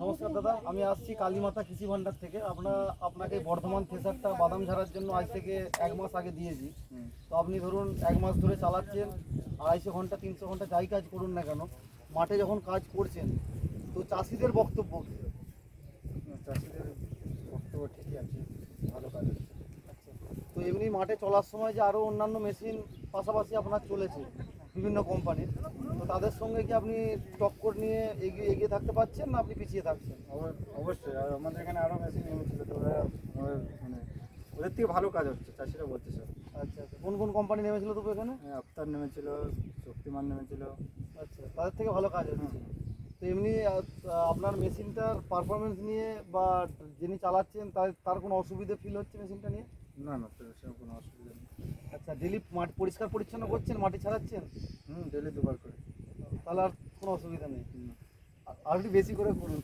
নমস্কার দাদা আমি আসছি কালীমাতা কৃষি ভান্ডার থেকে। আপনার আপনাকে বর্ধমান থেসারটা বাদাম ঝাড়ার জন্য আজ থেকে এক মাস আগে দিয়েছি। তো আপনি ধরুন এক মাস ধরে চালাচ্ছেন আড়াইশো ঘণ্টা তিনশো ঘণ্টা যাই কাজ করুন না কেন মাঠে যখন কাজ করছেন তো চাষিদের বক্তব্য কি? চাষিদের বক্তব্য ঠিকই আছে ভালো কাজ তো এমনি মাঠে চলার সময় যে আরও অন্যান্য মেশিন পাশাপাশি আপনার চলেছে বিভিন্ন কোম্পানির। তো তাদের সঙ্গে কি আপনি টক্কর নিয়ে এগিয়ে এগিয়ে থাকতে পারছেন না আপনি পিছিয়ে থাকছেন? অব- অবশ্যই। আর আমাদের এখানে আরও মেশিন নেমেছিল তো ওরা মানে ওদের থেকে ভালো কাজ হচ্ছে চাষিরা বলছে স্যার আচ্ছা আচ্ছা। কোন কোন কোম্পানি নেমেছিল তো এখানে? আফতার নেমেছিল শক্তিমান নেমেছিল। আচ্ছা তাদের থেকে ভালো কাজ হচ্ছে। তো এমনি আপনার মেশিনটার পারফরমেন্স নিয়ে বা যিনি চালাচ্ছেন তার তার কোনো অসুবিধে ফিল হচ্ছে মেশিনটা নিয়ে? না না কোনো অসুবিধা নেই। আচ্ছা ডেলি মাঠ পরিষ্কার পরিচ্ছন্ন করছেন মাটি ছাড়াচ্ছেন? হুম ডেলি দুবার করে। তাহলে আর কোনো অসুবিধা নেই। আর- আর একটু বেশি করে করুন।